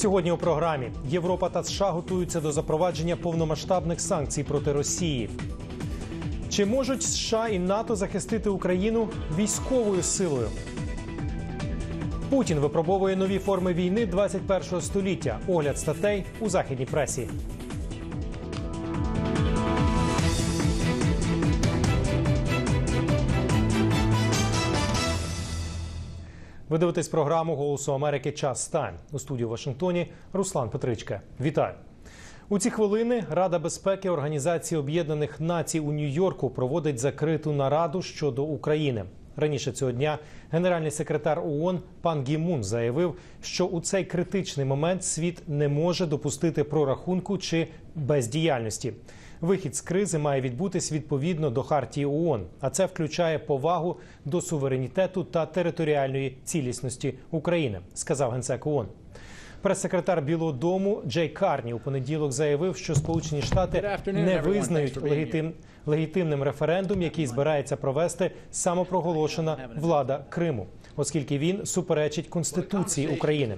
Сьогодні у програмі Європа та США готуються до запровадження повномасштабних санкцій проти Росії. Чи можуть США і НАТО захистити Україну військовою силою? Путін випробовує нові форми війни 21 століття. Огляд статей у західній пресі. Ви дивитесь програму Голосу Америки Час Тайм у студії в Вашингтоні. Руслан Петричка. Вітаю. У ці хвилини Рада безпеки Організації Об'єднаних Націй у Нью-Йорку проводить закриту нараду щодо України. Раніше цього дня генеральний секретар ООН пан Гімун заявив, що у цей критичний момент світ не може допустити прорахунку чи бездіяльності. Вихід з кризи має відбутись відповідно до хартії ООН, а це включає повагу до суверенітету та територіальної цілісності України, сказав генсек ООН. Прес-секретар Білого Дому Джей Карні у понеділок заявив, що Сполучені Штати не визнають легітим, легітимним референдум, який збирається провести самопроголошена влада Криму, оскільки він суперечить конституції України.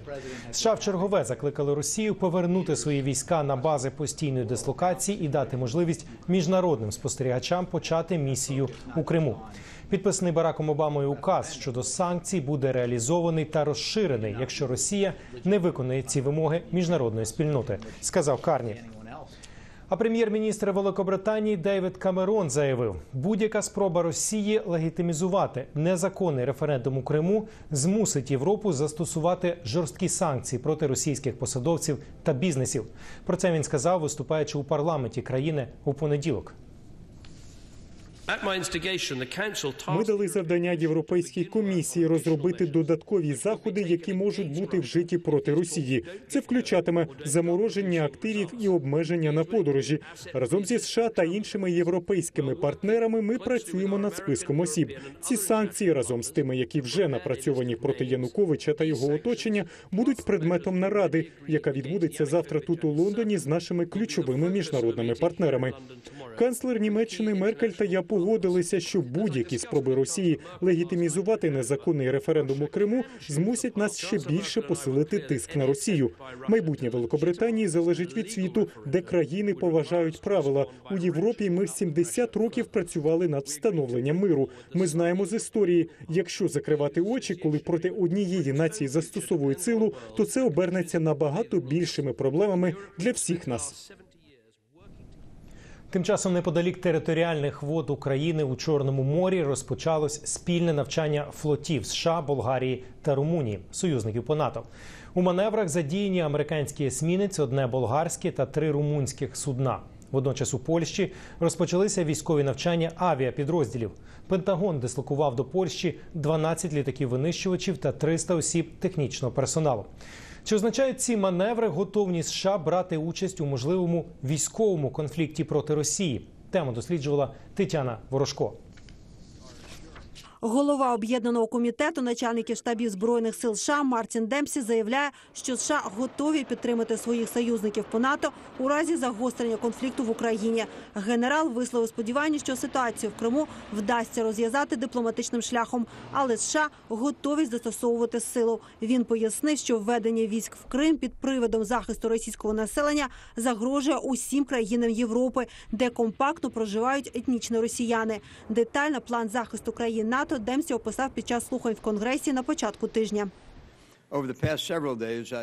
США в чергове закликали Росію повернути свої війська на бази постійної дислокації і дати можливість міжнародним спостерігачам почати місію у Криму. Підписаний Бараком Обамою указ щодо санкцій буде реалізований та розширений, якщо Росія не виконує ці вимоги міжнародної спільноти, сказав Карні. А прем'єр-міністр Великобританії Дейвід Камерон заявив, будь-яка спроба Росії легітимізувати незаконний референдум у Криму змусить Європу застосувати жорсткі санкції проти російських посадовців та бізнесів. Про це він сказав, виступаючи у парламенті країни у понеділок. Ми дали завдання Європейській комісії розробити додаткові заходи, які можуть бути вжиті проти Росії. Це включатиме замороження активів і обмеження на подорожі. Разом зі США та іншими європейськими партнерами ми працюємо над списком осіб. Ці санкції разом з тими, які вже напрацьовані проти Януковича та його оточення, будуть предметом наради, яка відбудеться завтра тут у Лондоні з нашими ключовими міжнародними партнерами. Канцлер Німеччини Меркель та я погодилися, що будь-які спроби Росії легітимізувати незаконний референдум у Криму змусять нас ще більше посилити тиск на Росію. Майбутнє Великобританії залежить від світу, де країни поважають правила. У Європі ми 70 років працювали над встановленням миру. Ми знаємо з історії, якщо закривати очі, коли проти однієї нації застосовують силу, то це обернеться набагато більшими проблемами для всіх нас. Тим часом неподалік територіальних вод України у Чорному морі розпочалось спільне навчання флотів США, Болгарії та Румунії, союзників по НАТО. У маневрах задіяні американські есмінець, одне болгарське та три румунських судна. Водночас у Польщі розпочалися військові навчання авіапідрозділів. Пентагон дислокував до Польщі 12 літаків винищувачів та 300 осіб технічного персоналу. Чи означають ці маневри готовність США брати участь у можливому військовому конфлікті проти Росії? Тему досліджувала Тетяна Ворожко. Голова об'єднаного комітету начальників штабів збройних сил США Мартін Демсі заявляє, що США готові підтримати своїх союзників по НАТО у разі загострення конфлікту в Україні. Генерал висловив сподівання, що ситуацію в Криму вдасться розв'язати дипломатичним шляхом, але США готові застосовувати силу. Він пояснив, що введення військ в Крим під приводом захисту російського населення загрожує усім країнам Європи, де компактно проживають етнічні росіяни. Детально план захисту країн НАТО. Демсі описав під час слухань в Конгресі на початку тижня.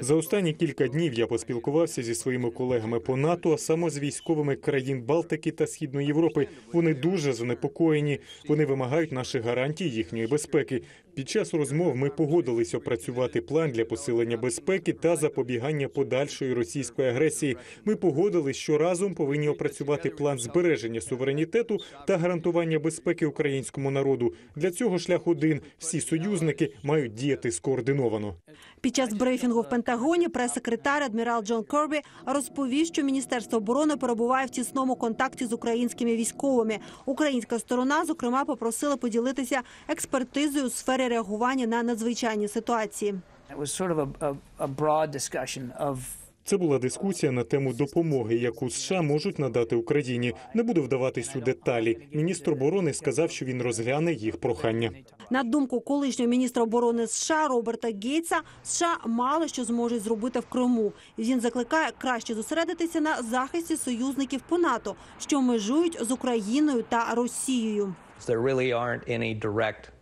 За останні кілька днів я поспілкувався зі своїми колегами по НАТО, а саме з військовими країн Балтики та Східної Європи. Вони дуже занепокоєні. Вони вимагають наших гарантій їхньої безпеки. Під час розмов ми погодились опрацювати план для посилення безпеки та запобігання подальшої російської агресії. Ми погодились, що разом повинні опрацювати план збереження суверенітету та гарантування безпеки українському народу. Для цього шлях один: всі союзники мають діяти скоординовано. Під час брифінгу в Пентагоні прес-секретар адмірал Джон Кербі розповів, що міністерство оборони перебуває в тісному контакті з українськими військовими. Українська сторона, зокрема, попросила поділитися експертизою у сфері реагування на надзвичайні ситуації. Це була дискусія на тему допомоги, яку США можуть надати Україні. Не буду вдаватись у деталі. Міністр оборони сказав, що він розгляне їх прохання. На думку колишнього міністра оборони США Роберта Гейтса, США мало що зможуть зробити в Криму. Він закликає краще зосередитися на захисті союзників по НАТО, що межують з Україною та Росією.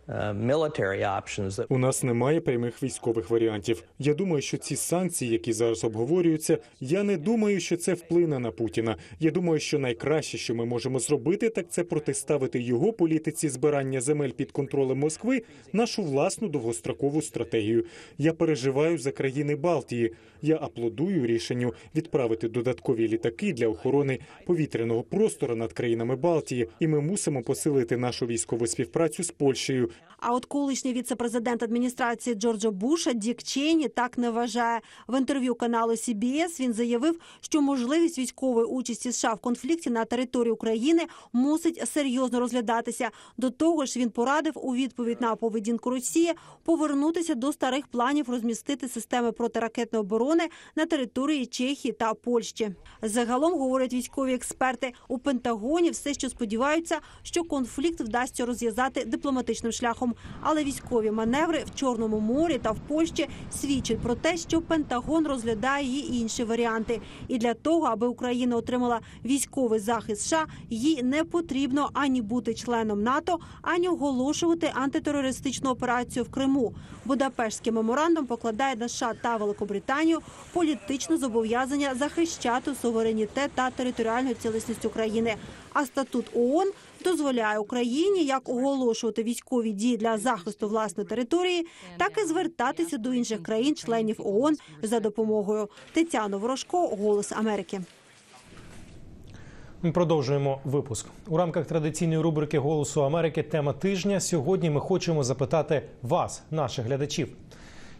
That У нас немає прямих військових варіантів. Я думаю, що ці санкції, які зараз обговорюються, я не думаю, що це вплине на Путіна. Я думаю, що найкраще, що ми можемо зробити, так це протиставити його політиці збирання земель під контролем Москви нашу власну довгострокову стратегію. Я переживаю за країни Балтії. Я аплодую рішенню відправити додаткові літаки для охорони повітряного простору над країнами Балтії, і ми мусимо посилити нашу військову співпрацю з Польщею. now. А от колишній віце-президент адміністрації Джорджа Буша Дік Чейні так не вважає. В інтерв'ю каналу CBS він заявив, що можливість військової участі США в конфлікті на території України мусить серйозно розглядатися. До того ж, він порадив у відповідь на поведінку Росії повернутися до старих планів розмістити системи протиракетної оборони на території Чехії та Польщі. Загалом говорять військові експерти у Пентагоні, все ще сподіваються, що конфлікт вдасться розв'язати дипломатичним шляхом. Але військові маневри в Чорному морі та в Польщі свідчать про те, що Пентагон розглядає і інші варіанти. І для того, аби Україна отримала військовий захист США, їй не потрібно ані бути членом НАТО, ані оголошувати антитерористичну операцію в Криму. Будапештський меморандум покладає на США та Великобританію політичне зобов'язання захищати суверенітет та територіальну цілісність України. А статут ООН дозволяє Україні як оголошувати військові дії для захисту власної території, так і звертатися до інших країн-членів ООН за допомогою. Тетяна Ворожко, Голос Америки. Ми продовжуємо випуск у рамках традиційної рубрики Голосу Америки. Тема тижня. Сьогодні ми хочемо запитати вас, наших глядачів.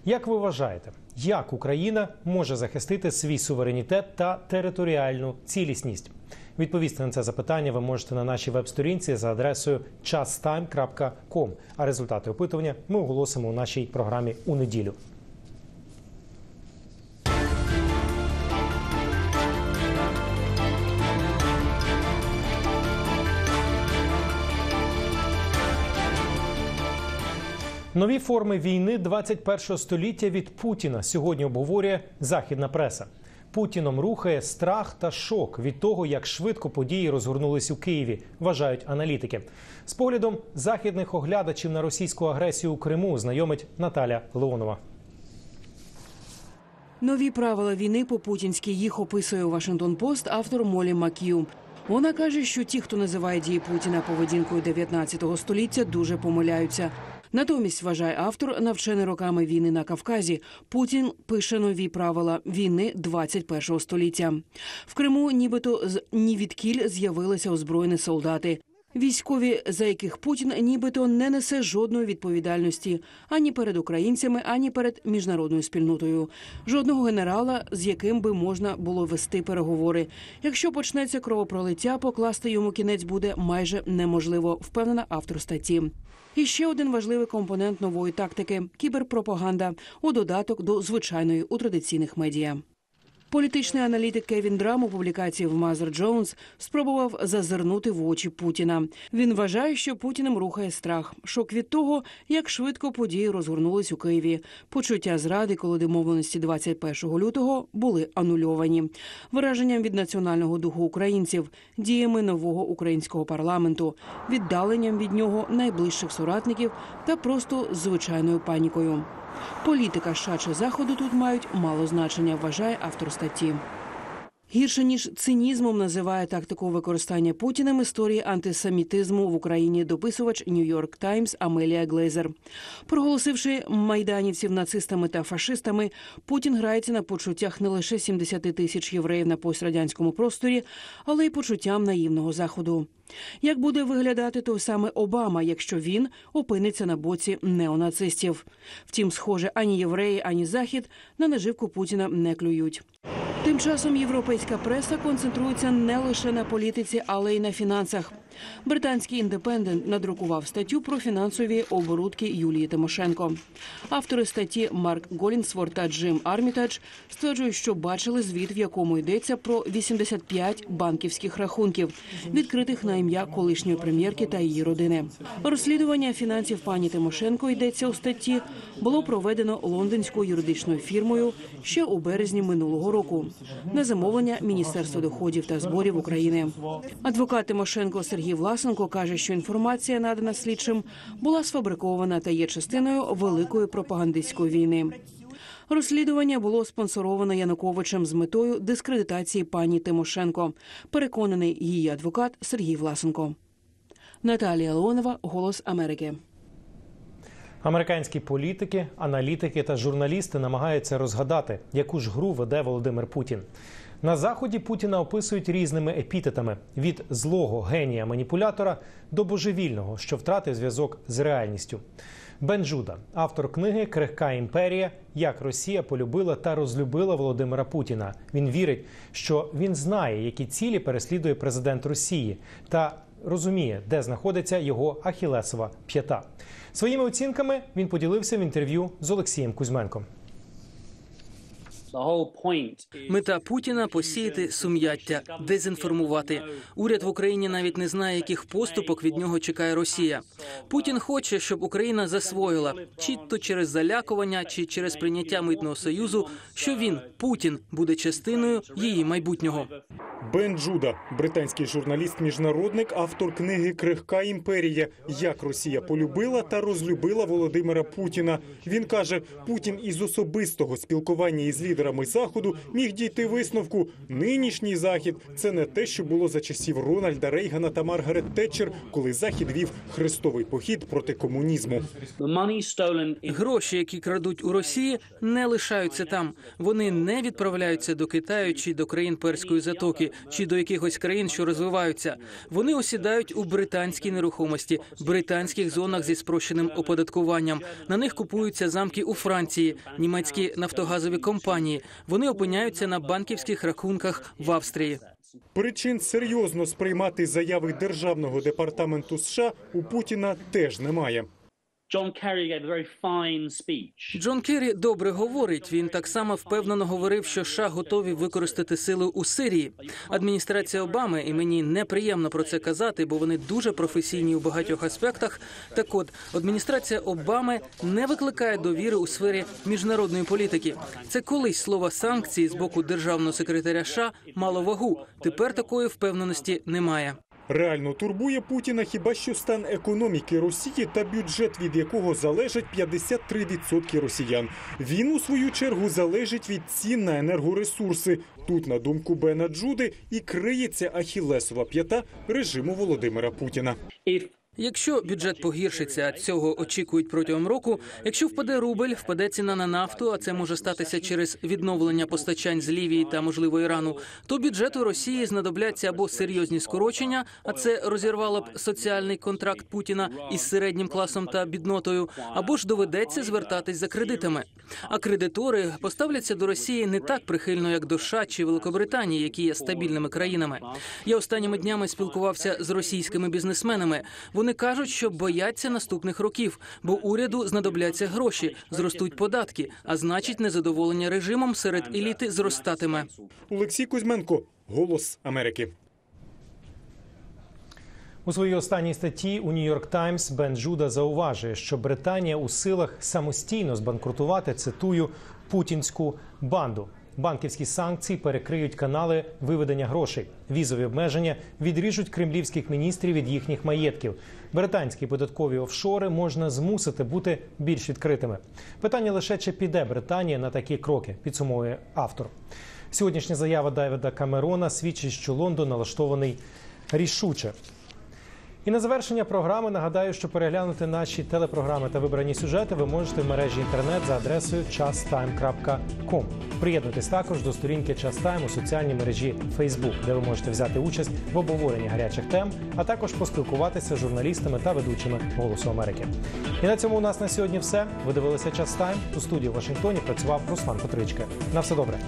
Як ви вважаєте, як Україна може захистити свій суверенітет та територіальну цілісність? Відповісти на це запитання ви можете на нашій веб-сторінці за адресою chastime.com. А результати опитування ми оголосимо у нашій програмі у неділю. Нові форми війни 21 століття від Путіна сьогодні обговорює західна преса. Путіном рухає страх та шок від того, як швидко події розгорнулись у Києві, вважають аналітики. З поглядом західних оглядачів на російську агресію у Криму знайомить Наталя Леонова. Нові правила війни по путінськи їх описує у Вашингтон Пост автор Молі Мак'ю. Вона каже, що ті, хто називає дії Путіна поведінкою 19 століття, дуже помиляються. Натомість вважає автор, навчений роками війни на Кавказі. Путін пише нові правила війни 21 століття. В Криму, нібито з нівідкіль з'явилися озброєні солдати. Військові, за яких Путін нібито не несе жодної відповідальності ані перед українцями, ані перед міжнародною спільнотою. Жодного генерала, з яким би можна було вести переговори. Якщо почнеться кровопролиття, покласти йому кінець буде майже неможливо, впевнена автор статті. І ще один важливий компонент нової тактики кіберпропаганда у додаток до звичайної у традиційних медіа. Політичний аналітик Кевін Драм у публікації в Мазер Джонс спробував зазирнути в очі Путіна. Він вважає, що Путіним рухає страх, шок від того, як швидко події розгорнулись у Києві. Почуття зради, коли домовленості 21 лютого були анульовані, вираженням від національного духу українців, діями нового українського парламенту, віддаленням від нього найближчих соратників та просто звичайною панікою. Політика США чи заходу тут мають мало значення, вважає автор статті. Гірше ніж цинізмом називає тактику використання Путіним історії антисемітизму в Україні дописувач Нью-Йорк Таймс Амелія Глейзер. Проголосивши майданівців нацистами та фашистами, Путін грається на почуттях не лише 70 тисяч євреїв на пострадянському просторі, але й почуттям наївного заходу. Як буде виглядати той саме Обама, якщо він опиниться на боці неонацистів? Втім, схоже, ані євреї, ані захід на наживку Путіна не клюють. Тим часом європейська преса концентрується не лише на політиці, але й на фінансах. Британський індепендент надрукував статтю про фінансові оборудки Юлії Тимошенко. Автори статті Марк Голінсворт та Джим Армітадж стверджують, що бачили звіт, в якому йдеться про 85 банківських рахунків, відкритих на ім'я колишньої прем'єрки та її родини. Розслідування фінансів пані Тимошенко йдеться у статті було проведено лондонською юридичною фірмою ще у березні минулого року на замовлення Міністерства доходів та зборів України. Адвокат Тимошенко Сергій Власенко каже, що інформація, надана слідчим, була сфабрикована та є частиною великої пропагандистської війни. Розслідування було спонсоровано Януковичем з метою дискредитації пані Тимошенко. Переконаний її адвокат Сергій Власенко. Наталія Леонова, Голос Америки. Американські політики, аналітики та журналісти намагаються розгадати, яку ж гру веде Володимир Путін. На заході Путіна описують різними епітетами: від злого генія маніпулятора до божевільного, що втратив зв'язок з реальністю. Бен Джуда, автор книги Крихка імперія, як Росія полюбила та розлюбила Володимира Путіна. Він вірить, що він знає, які цілі переслідує президент Росії, та розуміє, де знаходиться його ахілесова п'ята. Своїми оцінками він поділився в інтерв'ю з Олексієм Кузьменком. Мета Путіна посіяти сум'яття, дезінформувати. Уряд в Україні навіть не знає, яких поступок від нього чекає Росія. Путін хоче, щоб Україна засвоїла чи то через залякування, чи через прийняття митного союзу, що він Путін буде частиною її майбутнього. Бен Джуда, британський журналіст-міжнародник, автор книги Крихка імперія. Як Росія полюбила та розлюбила Володимира Путіна. Він каже, Путін із особистого спілкування із лідерами заходу міг дійти висновку. Нинішній захід це не те, що було за часів Рональда Рейгана та Маргарет Тетчер, коли захід вів хрестовий похід проти комунізму. Гроші, які крадуть у Росії, не лишаються там. Вони не відправляються до Китаю чи до країн Перської затоки, чи до якихось країн, що розвиваються. Вони осідають у британській нерухомості, британських зонах зі спрощеним оподаткуванням. На них купуються замки у Франції, німецькі нафтогазові компанії. Вони опиняються на банківських рахунках в Австрії. Причин серйозно сприймати заяви державного департаменту США у Путіна теж немає. Speech. Джон Керрі добре говорить. Він так само впевнено говорив, що США готові використати сили у Сирії. Адміністрація Обами, і мені неприємно про це казати, бо вони дуже професійні у багатьох аспектах. Так от адміністрація Обами не викликає довіри у сфері міжнародної політики. Це колись слово санкції з боку державного секретаря США мало вагу. Тепер такої впевненості немає. Реально турбує Путіна хіба що стан економіки Росії та бюджет, від якого залежать 53% росіян. Він у свою чергу залежить від цін на енергоресурси. Тут, на думку Бена Джуди, і криється ахілесова п'ята режиму Володимира Путіна. Якщо бюджет погіршиться, цього очікують протягом року. Якщо впаде рубль, впаде ціна на нафту, а це може статися через відновлення постачань з Лівії та можливо Ірану, то бюджету Росії знадобляться або серйозні скорочення, а це розірвало б соціальний контракт Путіна із середнім класом та біднотою, або ж доведеться звертатись за кредитами. А кредитори поставляться до Росії не так прихильно, як до США чи Великобританії, які є стабільними країнами. Я останніми днями спілкувався з російськими бізнесменами. Вони кажуть, що бояться наступних років, бо уряду знадобляться гроші, зростуть податки, а значить, незадоволення режимом серед еліти зростатиме. Олексій Кузьменко, Голос Америки. У своїй останній статті у Нью-Йорк Таймс Бен Джуда зауважує, що Британія у силах самостійно збанкрутувати цитую путінську банду. Банківські санкції перекриють канали виведення грошей. Візові обмеження відріжуть кремлівських міністрів від їхніх маєтків. Британські податкові офшори можна змусити бути більш відкритими. Питання лише чи піде Британія на такі кроки, підсумовує автор. Сьогоднішня заява Давіда Камерона свідчить, що Лондон налаштований рішуче. І на завершення програми нагадаю, що переглянути наші телепрограми та вибрані сюжети ви можете в мережі інтернет за адресою chastime.com. Приєднуйтесь також до сторінки Частайм у соціальній мережі Facebook, де ви можете взяти участь в обговоренні гарячих тем, а також поспілкуватися з журналістами та ведучими Голосу Америки. І на цьому у нас на сьогодні все. Ви дивилися Час Тайм. У студії в Вашингтоні працював Руслан Петричка. На все добре.